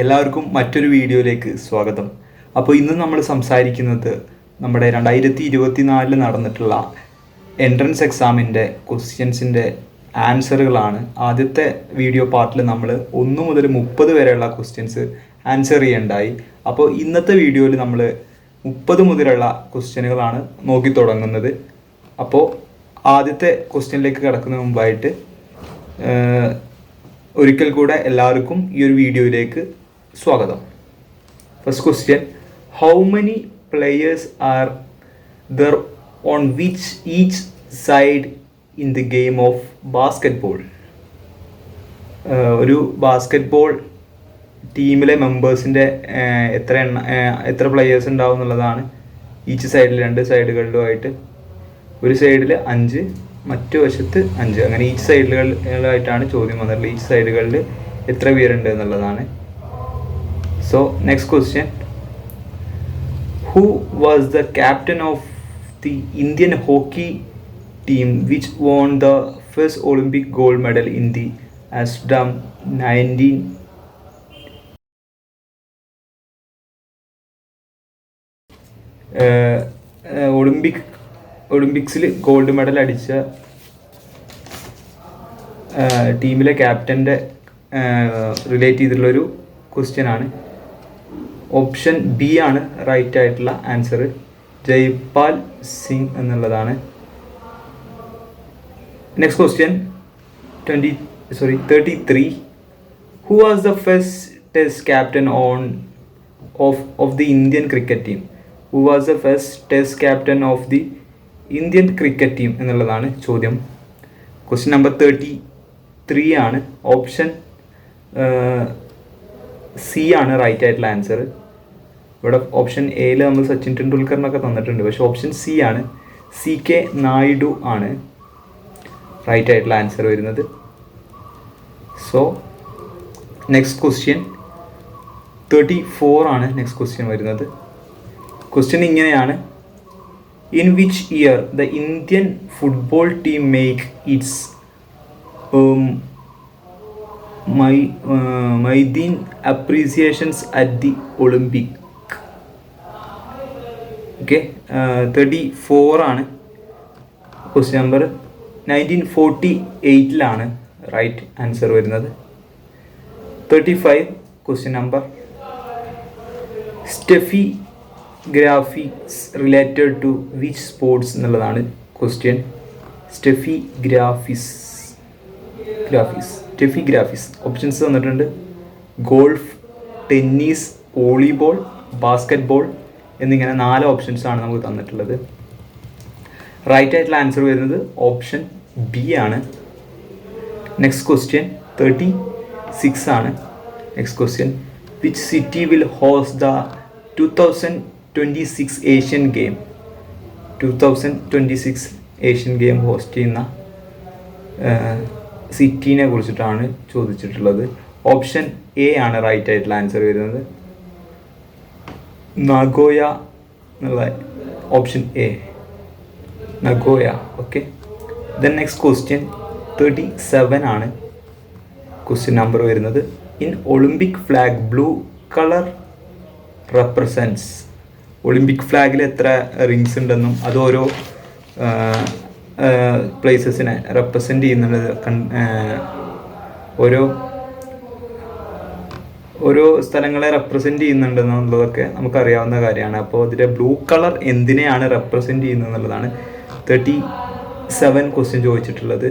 എല്ലാവർക്കും മറ്റൊരു വീഡിയോയിലേക്ക് സ്വാഗതം. അപ്പോൾ ഇന്ന് നമ്മൾ സംസാരിക്കുന്നത് നമ്മുടെ രണ്ടായിരത്തി ഇരുപത്തി നാലിൽ നടന്നിട്ടുള്ള എൻട്രൻസ് എക്സാമിന്റെ ക്വസ്റ്റ്യൻസിന്റെ ആൻസറുകളാണ് ആദ്യത്തെ വീഡിയോ പാർട്ടിൽ നമ്മൾ ഒന്ന് മുതൽ മുപ്പത് വരെയുള്ള ക്വസ്റ്റ്യൻസ് ആൻസർ ചെയ്യേണ്ടായി. അപ്പോൾ ഇന്നത്തെ വീഡിയോയിൽ നമ്മൾ മുപ്പത് മുതലുള്ള ക്വസ്റ്റ്യനുകളാണ് നോക്കി തുടങ്ങുന്നത്. അപ്പോൾ ആദ്യത്തെ ക്വസ്റ്റ്യനിലേക്ക് കിടക്കുന്ന മുമ്പായിട്ട് ഒരിക്കൽ കൂടെ എല്ലാവർക്കും ഈ ഒരു വീഡിയോയിലേക്ക് സ്വാഗതം. First question how many players are there on which each side in the game of basketball ഒരു ബാസ്കറ്റ് ബോൾ ടീമിലെ മെമ്പേഴ്സിന്റെ എത്ര എണ്ണ എത്ര പ്ലെയേഴ്സ് ഉണ്ടാവും എന്നുള്ളതാണ് ഈച്ച് സൈഡിൽ രണ്ട് സൈഡുകളിലുമായിട്ട് ഒരു സൈഡിൽ അഞ്ച് മറ്റു വശത്ത് അഞ്ച്. അങ്ങനെ ഈച്ച് സൈഡുകളിലായിട്ടാണ് ചോദ്യം വന്നിട്ടുള്ളത്. ഈച്ച് സൈഡുകളിൽ എത്ര പേരുണ്ട് എന്നുള്ളതാണ്. So next question who was the captain of the Indian hockey team which won the first Olympic gold medal in the Amsterdam nineteen Olympic ഒളിമ്പിക്സിൽ ഗോൾഡ് മെഡൽ അടിച്ച ടീമിലെ ക്യാപ്റ്റന്റെ റിലേറ്റ് ചെയ്തിട്ടുള്ളൊരു ക്വസ്റ്റ്യൻ ആണ്. ഓപ്ഷൻ ബി ആണ് റൈറ്റ് ആയിട്ടുള്ള answer Jaipal Singh എന്നുള്ളതാണ്. Next question twenty sorry thirty three who was the first test captain on of of the Indian cricket team who was the first test captain of the Indian cricket team എന്നുള്ളതാണ് ചോദ്യം. Question number thirty three ആണ് option C ആണ് right ആയിട്ടുള്ള answer ഇവിടെ option എയിൽ നമ്മൾ സച്ചിൻ ടെണ്ടുൽക്കറിനൊക്കെ തന്നിട്ടുണ്ട്. പക്ഷേ ഓപ്ഷൻ സി ആണ്. സി കെ നായിഡു ആണ് റൈറ്റ് ആയിട്ടുള്ള ആൻസർ വരുന്നത്. So next question thirty four ആണ് നെക്സ്റ്റ് ക്വസ്റ്റ്യൻ വരുന്നത്. ക്വസ്റ്റ്യൻ ഇങ്ങനെയാണ്. In which year the Indian football team make its my maiden appreciations at the Olympic. Okay thirty ഫോറാണ് question number nineteen forty എയ്റ്റിലാണ് right answer വരുന്നത്. Thirty five question number Steffi graphics related to which sports എന്നുള്ളതാണ് question Steffi Graf's Graf's Steffi Graf's options തന്നിട്ടുണ്ട്. Golf tennis volleyball basketball എന്നിങ്ങനെ നാല് options ആണ് നമുക്ക് തന്നിട്ടുള്ളത്. Right ആയിട്ടുള്ള ആൻസർ വരുന്നത് ഓപ്ഷൻ ബി ആണ്. നെക്സ്റ്റ് ക്വസ്റ്റ്യൻ തേർട്ടി സിക്സ് ആണ്. Next question which city will host the two thousand twenty six Asian game two thousand twenty six Asian game host ചെയ്യുന്ന സിറ്റീനെ കുറിച്ചിട്ടാണ് ചോദിച്ചിട്ടുള്ളത്. ഓപ്ഷൻ എ ആണ് റൈറ്റ് ആയിട്ടുള്ള ആൻസർ വരുന്നത്. നഗോയ എന്നുള്ള option A. Nagoya okay then next question thirty seven ആണ് question number വരുന്നത്. In Olympic flag blue colour represents Olympic ഫ്ലാഗിൽ എത്ര റിങ്സ് ഉണ്ടെന്നും അത് ഓരോ പ്ലേസസിനെ റെപ്രസെന്റ് ചെയ്യുന്നുള്ളത് ഓരോ ഓരോ സ്ഥലങ്ങളെ റെപ്രസെന്റ് ചെയ്യുന്നുണ്ടെന്നുള്ളതൊക്കെ നമുക്കറിയാവുന്ന കാര്യമാണ്. അപ്പോൾ അതിന്റെ ബ്ലൂ കളർ എന്തിനെയാണ് റെപ്രസെന്റ് ചെയ്യുന്നത് എന്നുള്ളതാണ് തേർട്ടി സെവൻ ക്വസ്റ്റ്യൻ ചോദിച്ചിട്ടുള്ളത്.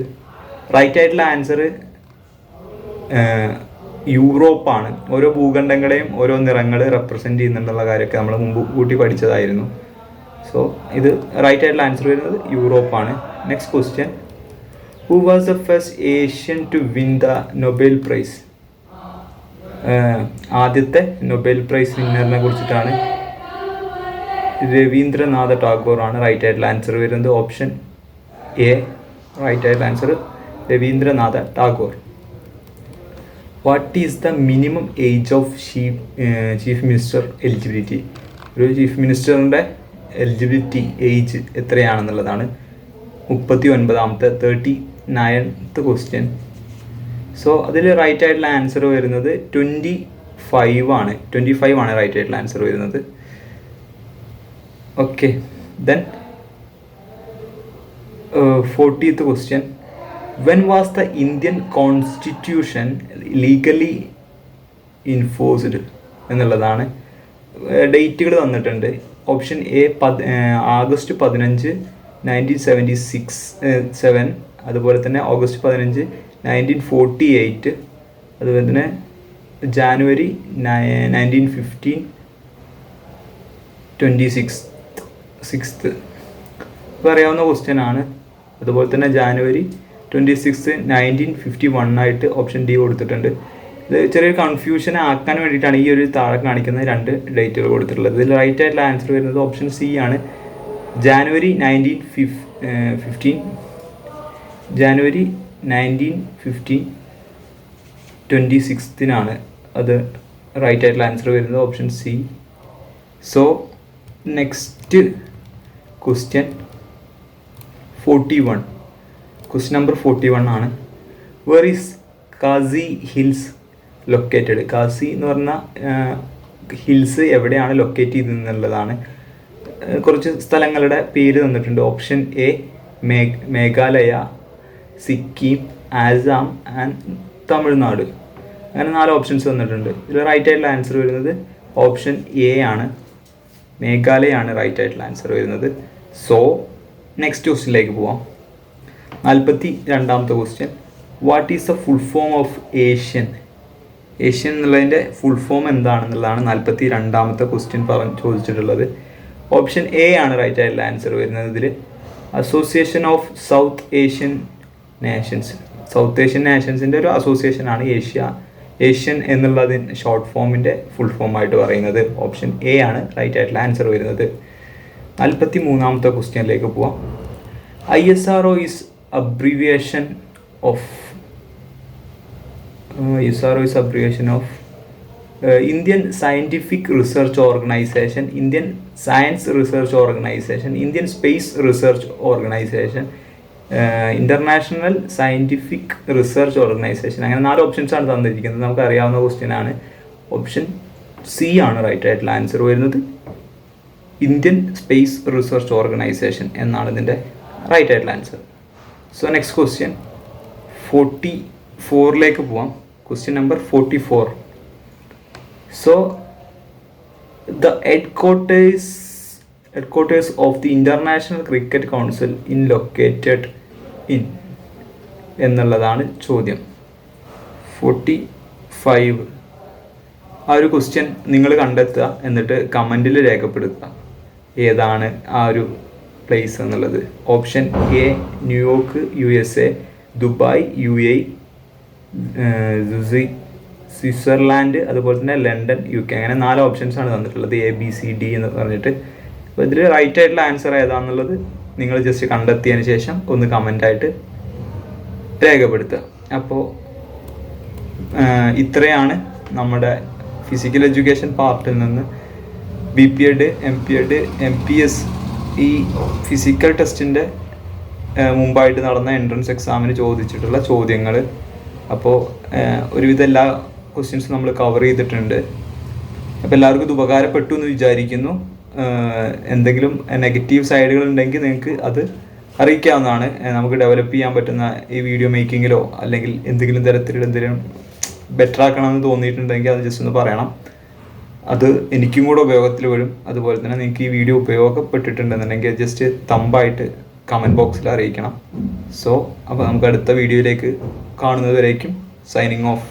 റൈറ്റ് ആയിട്ടുള്ള ആൻസർ യൂറോപ്പാണ്. ഓരോ ഭൂഖണ്ഡങ്ങളെയും ഓരോ നിറങ്ങൾ റെപ്രസെന്റ് ചെയ്യുന്നുണ്ടെന്നുള്ള കാര്യമൊക്കെ നമ്മൾ മുമ്പ് കൂട്ടി പഠിച്ചതായിരുന്നു. സോ ഇത് റൈറ്റ് ആയിട്ടുള്ള ആൻസർ വരുന്നത് യൂറോപ്പാണ്. Next question who was the first Asian to win the Nobel prize ആദ്യത്തെ നൊബേൽ പ്രൈസ് വിന്നറിനെ കുറിച്ചിട്ടാണ്. രവീന്ദ്രനാഥ ടാഗോർ ആണ് റൈറ്റ് ആയിട്ടുള്ള ആൻസർ വരുന്നത്. ഓപ്ഷൻ എ റൈറ്റ് ആയിട്ടുള്ള answer Rabindranath Tagore. What is the minimum age of chief chief minister eligibility ഒരു chief മിനിസ്റ്ററിന്റെ eligibility age എത്രയാണെന്നുള്ളതാണ് മുപ്പത്തി ഒൻപതാമത്തെ തേർട്ടി നയൻത്ത് ക്വസ്റ്റ്യൻ സോ അതിൽ റൈറ്റ് ആയിട്ടുള്ള ആൻസർ വരുന്നത് ട്വന്റി ഫൈവ് ആണ്. ട്വന്റി ഫൈവ് ആണ് റൈറ്റ് ആയിട്ടുള്ള ആൻസർ വരുന്നത്. Okay then fortieth question when was the Indian constitution legally enforced എന്നുള്ളതാണ്. ഡേറ്റുകൾ തന്നിട്ടുണ്ട്. ഓപ്ഷൻ എ പത് ആഗസ്റ്റ് പതിനഞ്ച് നയന്റീൻ സെവന്റി സിക്സ് സെവൻ അതുപോലെ തന്നെ ഓഗസ്റ്റ് പതിനഞ്ച് നയന്റീൻ ഫോർട്ടി എയ്റ്റ് അതുപോലെ തന്നെ January nineteen fifteen twenty six sixth ഇപ്പോൾ അറിയാവുന്ന ക്വസ്റ്റ്യൻ ആണ്. അതുപോലെ തന്നെ January twenty six nineteen fifty one ആയിട്ട് ഓപ്ഷൻ ഡി കൊടുത്തിട്ടുണ്ട്. ഇത് ചെറിയൊരു കൺഫ്യൂഷൻ ആക്കാൻ വേണ്ടിയിട്ടാണ് ഈ ഒരു താഴെ കാണിക്കുന്ന രണ്ട് ഡേറ്റുകൾ കൊടുത്തിട്ടുള്ളത്. ഇതിൽ റൈറ്റ് ആയിട്ടുള്ള ആൻസർ വരുന്നത് ഓപ്ഷൻ സി ആണ്. ജാനുവരി നയന്റീൻ ഫിഫ് ഫിഫ്റ്റീൻ ജാനുവരി നയന്റീൻ ഫിഫ്റ്റീൻ ട്വന്റി സിക്സ്തിനാണ് അത് റൈറ്റ് ആയിട്ടുള്ള ആൻസർ വരുന്നത് option C so next question forty one question number forty one ആണ്. Where is Khasi hills located Khasi എന്ന് പറഞ്ഞ ഹിൽസ് എവിടെയാണ് ലൊക്കേറ്റ് ചെയ്തതെന്നുള്ളതാണ് ഏഹ് കുറച്ച് സ്ഥലങ്ങളുടെ പേര് തന്നിട്ടുണ്ട്. ഓപ്ഷൻ എ മേ മേഘാലയ സിക്കിം ആസാം ആൻഡ് തമിഴ്നാട്. അങ്ങനെ നാല് ഓപ്ഷൻസ് തന്നിട്ടുണ്ട്. ഇതിൽ റൈറ്റ് ആയിട്ടുള്ള ആൻസർ വരുന്നത് ഓപ്ഷൻ എ ആണ്. മേഘാലയാണ് റൈറ്റ് ആയിട്ടുള്ള ആൻസർ വരുന്നത്. സോ നെക്സ്റ്റ് ക്വസ്റ്റിലേക്ക് പോവാം. നാൽപ്പത്തി രണ്ടാമത്തെ question what is the full form of ASEAN ASEAN എന്നുള്ളതിന്റെ ഫുൾ ഫോം എന്താണെന്നുള്ളതാണ് നാൽപ്പത്തി രണ്ടാമത്തെ ക്വസ്റ്റ്യൻ പറഞ്ഞ് ചോദിച്ചിട്ടുള്ളത്. ഓപ്ഷൻ എ ആണ് റൈറ്റ് ആയിട്ടുള്ള ആൻസർ വരുന്നത് ഇതിൽ association of South Asian nations South Asian നേഷൻസിന്റെ ഒരു അസോസിയേഷൻ ആണ് ഏഷ്യ ഏഷ്യൻ എന്നുള്ളതിന് ഷോർട്ട് ഫോമിന്റെ ഫുൾ ഫോം ആയിട്ട് പറയുന്നത്. ഓപ്ഷൻ എ ആണ് റൈറ്റ് ആയിട്ടുള്ള ആൻസർ വരുന്നത്. നാൽപ്പത്തി മൂന്നാമത്തെ ക്വസ്റ്റ്യനിലേക്ക് പോവാം. I S R O is abbreviation of O is abbreviation of Indian scientific research organisation Indian science research organisation Indian space research organisation international scientific research organisation അങ്ങനെ നാല് options ആണ് തന്നിരിക്കുന്നത്. നമുക്ക് അറിയാവുന്ന ക്വസ്റ്റ്യൻ ആണ്. ഓപ്ഷൻ സി ആണ് right ആയിട്ടുള്ള answer വരുന്നത്. ഇന്ത്യൻ സ്പേസ് റിസർച്ച് ഓർഗനൈസേഷൻ എന്നാണ് ഇതിന്റെ റൈറ്റ് ആയിട്ടുള്ള answer so next question forty ഫോറിലേക്ക് പോവാം. Number forty four so the headquarters headquarters of the international cricket council in located in എന്നുള്ളതാണ് ചോദ്യം. ഫോർട്ടി ഫൈവ് ആ ഒരു ക്വസ്റ്റ്യൻ നിങ്ങൾ കണ്ടെത്തുക എന്നിട്ട് കമന്റിൽ രേഖപ്പെടുത്തുക. ഏതാണ് ആ ഒരു പ്ലേസ് എന്നുള്ളത്? Option A New York U S A Dubai U A Switzerland അതുപോലെ തന്നെ ലണ്ടൻ യു കെ അങ്ങനെ നാല് ഓപ്ഷൻസ് ആണ് തന്നിട്ടുള്ളത്. എ ബി സി ഡി എന്ന് പറഞ്ഞിട്ട്. അപ്പോൾ ഇതിൽ റൈറ്റ് ആയിട്ടുള്ള ആൻസർ ഏതാണെന്നുള്ളത് നിങ്ങൾ ജസ്റ്റ് കണ്ടെത്തിയതിന് ശേഷം ഒന്ന് കമന്റായിട്ട് രേഖപ്പെടുത്തുക. അപ്പോൾ ഇത്രയാണ് നമ്മുടെ ഫിസിക്കൽ എഡ്യൂക്കേഷൻ പാർട്ടിൽ നിന്ന് B P Ed M P Ed M P S ഈ ഫിസിക്കൽ ടെസ്റ്റിന്റെ മുമ്പായിട്ട് നടന്ന എൻട്രൻസ് എക്സാമിന് ചോദിച്ചിട്ടുള്ള ചോദ്യങ്ങൾ അപ്പോൾ ഒരുവിധം എല്ലാ ക്വസ്റ്റ്യൻസും നമ്മൾ കവർ ചെയ്തിട്ടുണ്ട്. അപ്പോൾ എല്ലാവർക്കും ഇത് ഉപകാരപ്പെട്ടു എന്ന് വിചാരിക്കുന്നു. എന്തെങ്കിലും നെഗറ്റീവ് സൈഡുകൾ ഉണ്ടെങ്കിൽ നിങ്ങൾക്ക് അത് അറിയിക്കാവുന്നതാണ്. നമുക്ക് ഡെവലപ്പ് ചെയ്യാൻ പറ്റുന്ന ഈ വീഡിയോ മേക്കിങ്ങിലോ അല്ലെങ്കിൽ എന്തെങ്കിലും തരത്തിൽ എന്തെങ്കിലും ബെറ്റർ ആക്കണം എന്ന് തോന്നിയിട്ടുണ്ടെങ്കിൽ അത് ജസ്റ്റ് ഒന്ന് പറയണം. അത് എനിക്കും കൂടെ ഉപയോഗത്തിൽ വരും. അതുപോലെ തന്നെ നിങ്ങൾക്ക് ഈ വീഡിയോ ഉപയോഗപ്പെട്ടിട്ടുണ്ടെന്നുണ്ടെങ്കിൽ ജസ്റ്റ് തമ്പായിട്ട് കമന്റ് ബോക്സിൽ അറിയിക്കണം. സോ അപ്പോൾ നമുക്ക് അടുത്ത വീഡിയോയിലേക്ക് കാണുന്നതുവരേക്കും സൈനിങ് ഓഫ്